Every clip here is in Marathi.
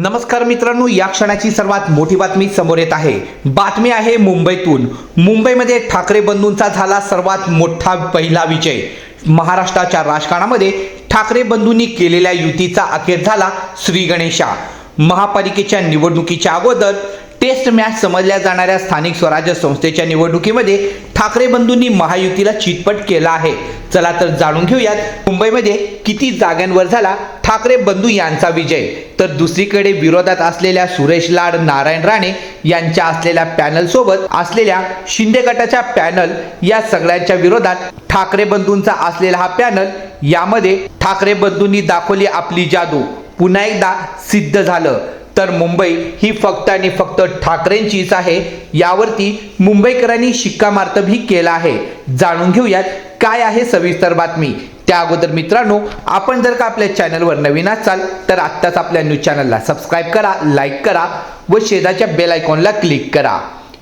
नमस्कार मित्रांनो या क्षणाची सर्वात मोठी बातमी समोर येत आहे. बातमी आहे मुंबईतून. मुंबईमध्ये ठाकरे बंधूंचा झाला सर्वात मोठा पहिला विजय. महाराष्ट्राच्या राजकारणामध्ये ठाकरे बंधूंनी केलेल्या युतीचा अखेर झाला श्री गणेशा. महापालिकेच्या निवडणुकीच्या अगोदर टेस्ट मॅच समजल्या जाणाऱ्या स्थानिक स्वराज्य संस्थेच्या निवडणुकीमध्ये ठाकरे बंधूंनी महायुतीला चितपट केला आहे. चला तर जाणून घेऊयात मुंबईमध्ये किती जागांवर झाला ठाकरे बंधू यांचा विजय. तर दुसरीकडे विरोधात असलेल्या सुरेश लाड नारायण राणे यांच्या असलेल्या पॅनल सोबत असलेल्या शिंदे गटाच्या पॅनल या सगळ्यांच्या विरोधात ठाकरे बंधूंचा असलेला हा पॅनल यामध्ये ठाकरे बंधूंनी दाखवली आपली जादू. पुन्हा एकदा सिद्ध झालं. तर मुंबई ही फक्त आणि फक्त ठाकरेंचीच आहे. यावरती मुंबईकरांनी शिक्कामार्तबही केला आहे. जाणून घेऊयात काय आहे सविस्तर बातमी? त्या अगोदर मित्रांनो आपण जर का आपल्या चॅनलवर नवीन असाल तर आत्ताच आपल्या न्यूज चॅनलला सबस्क्राईब करा लाईक करा व शेजारच्या बेल आयकॉनला क्लिक करा.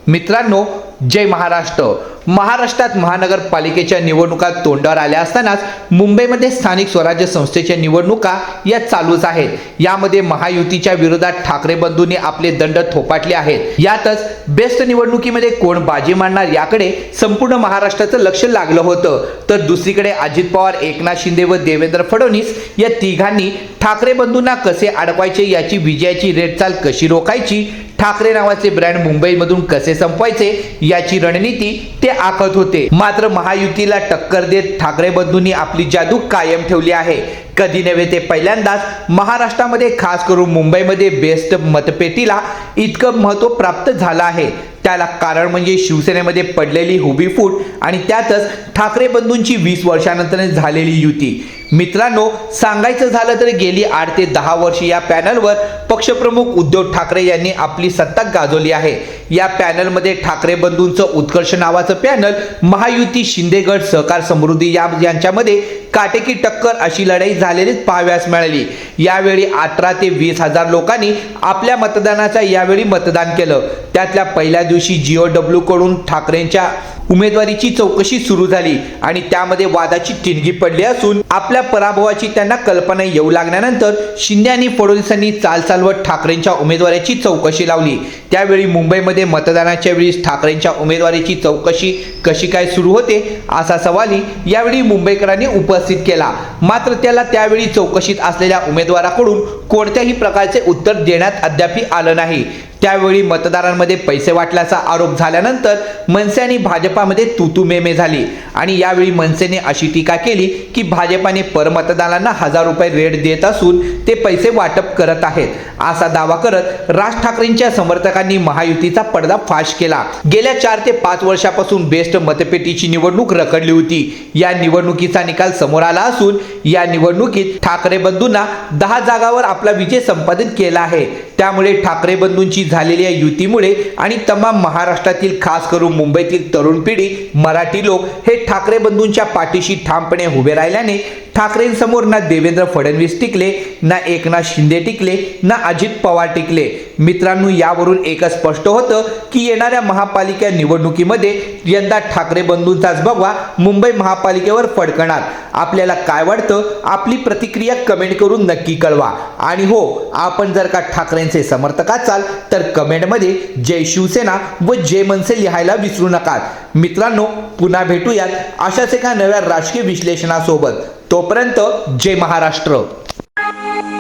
मित्रांनो जय महाराष्ट्र. महाराष्ट्रात महानगरपालिकेच्या निवडणुका तोंडावर आल्या असतानाच मुंबईमध्ये स्थानिक स्वराज्य संस्थेच्या निवडणुका या चालूच आहेत. यामध्ये महायुतीच्या विरोधात ठाकरे बंधूंनी आपले दंड थोपाटले आहेत. यातच बेस्ट निवडणुकीमध्ये कोण बाजी मारणार याकडे संपूर्ण महाराष्ट्राचं लक्ष लागलं होतं. तर दुसरीकडे अजित पवार एकनाथ शिंदे व देवेंद्र फडणवीस या तिघांनी ठाकरे बंधूंना कसे अडवायचे याची विजयाची रेटचाल कशी रोखायची ठाकरे नावाचे ब्रँड मुंबईमधून कसे संपवायचे याची रणनीती ते आखत होते. मात्र महायुतीला टक्कर देत ठाकरे बंधूंनी आपली जादू कायम ठेवली आहे. कधी नव्हे ते पहिल्यांदाच महाराष्ट्रामध्ये खास करून मुंबईमध्ये बेस्ट मतपेटीला इतकं महत्त्व प्राप्त झालं आहे. त्याला कारण म्हणजे शिवसेनेमध्ये पडलेली हुबी फूट आणि त्यातच ठाकरे बंधूंची वीस वर्षानंतर झालेली युती. मित्रांनो सांगायचं झालं तर गेली आठ ते दहा वर्ष या पॅनलवर पक्षप्रमुख उद्धव ठाकरे यांनी आपली सत्ता गाजवली आहे. या पॅनलमध्ये ठाकरे बंधूंचं उत्कर्ष नावाचं पॅनल महायुती शिंदेगड सहकार समृद्धी या यांच्यामध्ये काटेकी टक्कर अशी लढाई झालेलीच पाहाव्यास मिळाली. यावेळी अठरा ते वीस हजार लोकांनी आपल्या मतदानाचा यावेळी मतदान केलं. त्यातल्या पहिल्या दिवशी जिओ डब्ल्यू कडून ठाकरेंच्या उमेदवारीची चौकशी सुरू झाली आणि त्यामध्ये वादाची टिणगी पडली असून आपल्या पराभवाची त्यांना कल्पना येऊ लागल्यानंतर शिंदे आणि फडणवीसांनी चालचालवत ठाकरेंच्या उमेदवाराची चौकशी लावली. त्यावेळी मुंबईमध्ये मतदानाच्या वेळी ठाकरेंच्या उमेदवारीची चौकशी कशी काय सुरू होते असा सवाली यावेळी मुंबईकरांनी उपस्थित केला. मात्र त्याला त्यावेळी चौकशीत असलेल्या उमेदवाराकडून कोणत्याही प्रकारचे उत्तर देण्यात अद्याप आलं नाही. त्यावेळी मतदारांमध्ये पैसे वाटल्याचा आरोप झाल्यानंतर मनसे आणि भाजपामध्ये तुतुमेमे झाली. आणि यावेळी मनसेने अशी टीका केली की भाजपाने परमतदारांना हजार रुपये रेट देत असून ते पैसे वाटप करत आहेत. असा दावा करत राज ठाकरेंच्या समर्थकांनी महायुतीचा पडदा फाश केला. गेल्या चार ते पाच वर्षापासून बेस्ट मतपेटीची निवडणूक रखडली होती. या निवडणुकीचा निकाल समोर आला असून या निवडणुकीत ठाकरे बंधूंना दहा जागावर आपला विजय संपादित केला आहे. त्यामुळे ठाकरे बंधूंची झालेल्या युतीमुळे आणि तमाम महाराष्ट्रातील खास करून मुंबईतील तरुण पिढी मराठी लोक हे ठाकरे बंधूंच्या पाठीशी ठामपणे उभे राहिल्याने ठाकरेंसमोर ना देवेंद्र फडणवीस टिकले ना एकनाथ शिंदे टिकले ना अजित पवार टिकले. मित्रांनो यावरून एकच स्पष्ट होतं की येणाऱ्या महापालिका निवडणुकीमध्ये यंदा ठाकरे बंधूंचाच बघवा मुंबई महापालिकेवर फडकणार. आपल्याला काय वाटतं? आपली प्रतिक्रिया कमेंट करून नक्की कळवा. आणि हो आपण जर का ठाकरेंचे समर्थक असाल तर कमेंटमध्ये जय शिवसेना व जय मनसे लिहायला विसरू नका. मित्रांनो पुन्हा भेटूयात अशाच एका नव्या राजकीय विश्लेषणासोबत. तोपर्यंत जय महाराष्ट्र.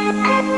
Thank you.